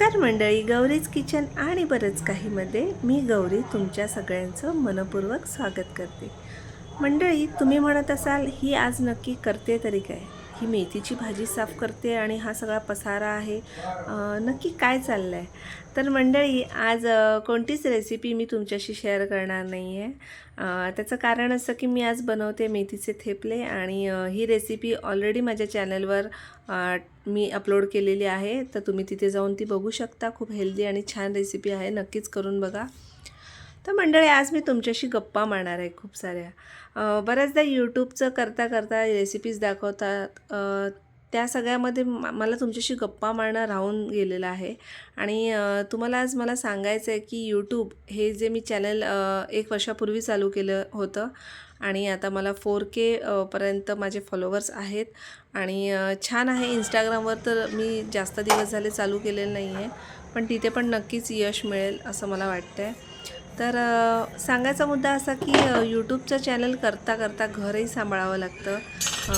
नमस्कार मंडळी गौरीज किचन आणि बरंच काहीमध्ये मी गौरी तुमच्या सगळ्यांचं मनपूर्वक स्वागत करते. मंडळी तुम्ही म्हणत असाल ही आज नक्की करते तरी काय? ही मेथीची भाजी साफ करते आणि हा सगळा पसारा आहे. नक्की काय चाललं आहे तर मंडळी आज कोणतीच रेसिपी मी तुमच्याशी शेअर करणार नाही आहे त्याचं कारण असं की मी आज बनवते मेथीचे थेपले आणि ही रेसिपी ऑलरेडी माझ्या चॅनलवर मी अपलोड केलेली आहे. तर तुम्ही तिथे जाऊन ती बघू शकता. खूप हेल्दी आणि छान रेसिपी आहे. नक्कीच करून बघा. तर मंडळी आज मी तुमच्याशी गप्पा मारणार आहे खूप साऱ्या. बऱ्याचदा यूट्यूबचं करता करता रेसिपीज दाखवतात. त्या सगळ्यामध्ये मला तुमच्याशी गप्पा मारणं राहून गेलेलं आहे. आणि तुम्हाला आज मला सांगायचं आहे की यूट्यूब हे जे मी चॅनल एक वर्षापूर्वी चालू केलं होतं आणि आता मला फोर के पर्यंत माझे फॉलोवर्स आहेत. आणि छान आहे. इंस्टाग्रामवर तर मी जास्त दिवस झाले चालू केलेलं नाही आहे पण तिथे पण नक्कीच यश मिळेल असं मला वाटतं आहे तर सांगायचा मुद्दा असा की यूट्यूबचं चॅनल करता करता घरही सांभाळावं लागतं.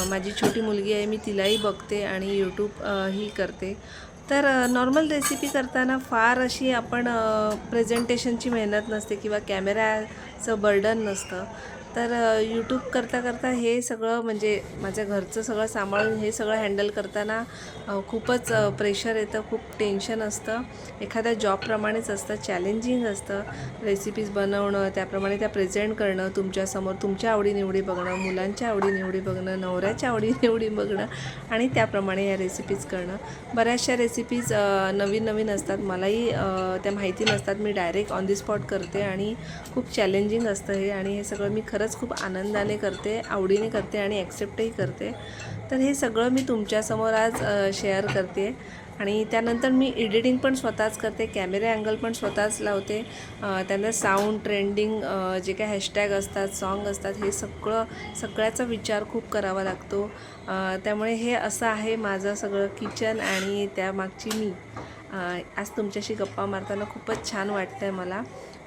माझी छोटी मुलगी आहे मी तिलाही बघते आणि यूट्यूब ही करते. तर नॉर्मल रेसिपी करताना फार अशी आपण प्रेझेंटेशनची मेहनत नसते किंवा कॅमेराचं बर्डन नसतं. तर यूट्यूब करता करता हे सगळं म्हणजे माझ्या घरचं सगळं सांभाळून हे सगळं हँडल करताना खूपच प्रेशर येतं खूप टेन्शन असतं. एखाद्या जॉबप्रमाणेच असतं चॅलेंजिंग असतं. रेसिपीज बनवणं त्याप्रमाणे त्या प्रेझेंट करणं तुमच्यासमोर तुमच्या आवडीनिवडी बघणं मुलांच्या आवडीनिवडी बघणं नवऱ्याच्या आवडीनिवडी बघणं आणि त्याप्रमाणे या रेसिपीज करणं. बऱ्याचशा रेसिपीज नवीन नवीन असतात. मलाही त्या माहिती नसतात. मी डायरेक्ट ऑन दी स्पॉट करते आणि खूप चॅलेंजिंग असतं हे आणि हे सगळं मी खरं खरंच खूप आनंदाने करते आवडीने करते आणि ॲक्सेप्टही करते. तर हे सगळं मी तुमच्यासमोर आज शेअर करते. आणि त्यानंतर मी एडिटिंग पण स्वतःच करते कॅमेरे अँगल पण स्वतःच लावते. त्यानंतर साऊंड ट्रेंडिंग जे काही हॅशटॅग असतात सॉन्ग असतात हे सगळं सगळ्याचा विचार खूप करावा लागतो. त्यामुळे हे असं आहे माझं सगळं किचन आणि त्यामागची मी. आज तुमच्याशी गप्पा मारताना खूपच छान वाटतं आहे मला.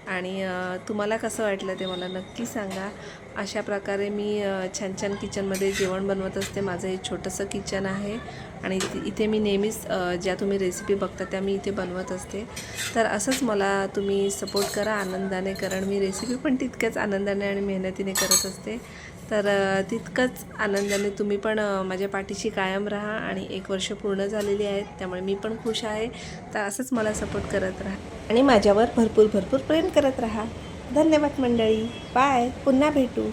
आणि तुम्हाला कसं वाटलं ते मला नक्की सांगा. अशा प्रकारे मी छान छान किचनमध्ये जेवण बनवत असते. माझं हे छोटंसं किचन आहे आणि इथे- मी नेहमीच ज्या तुम्ही रेसिपी बघता त्या मी इथे बनवत असते. तर असंच मला तुम्ही सपोर्ट करा. आनंदाने कारण मी रेसिपी पण तितक्याच आनंदाने आणि मेहनतीने करत असते. तर तितकंच आनंदाने तुम्ही पण माझ्या पाठीशी कायम राहा आणि एक वर्ष पूर्ण झालेली आहेत त्यामुळे मी पण खुश आहे. तर असंच मला सपोर्ट करत राहा आणि माझ्यावर भरपूर भरपूर प्रेम करत राहा. धन्यवाद मंडळी. बाय पुन्हा भेटू.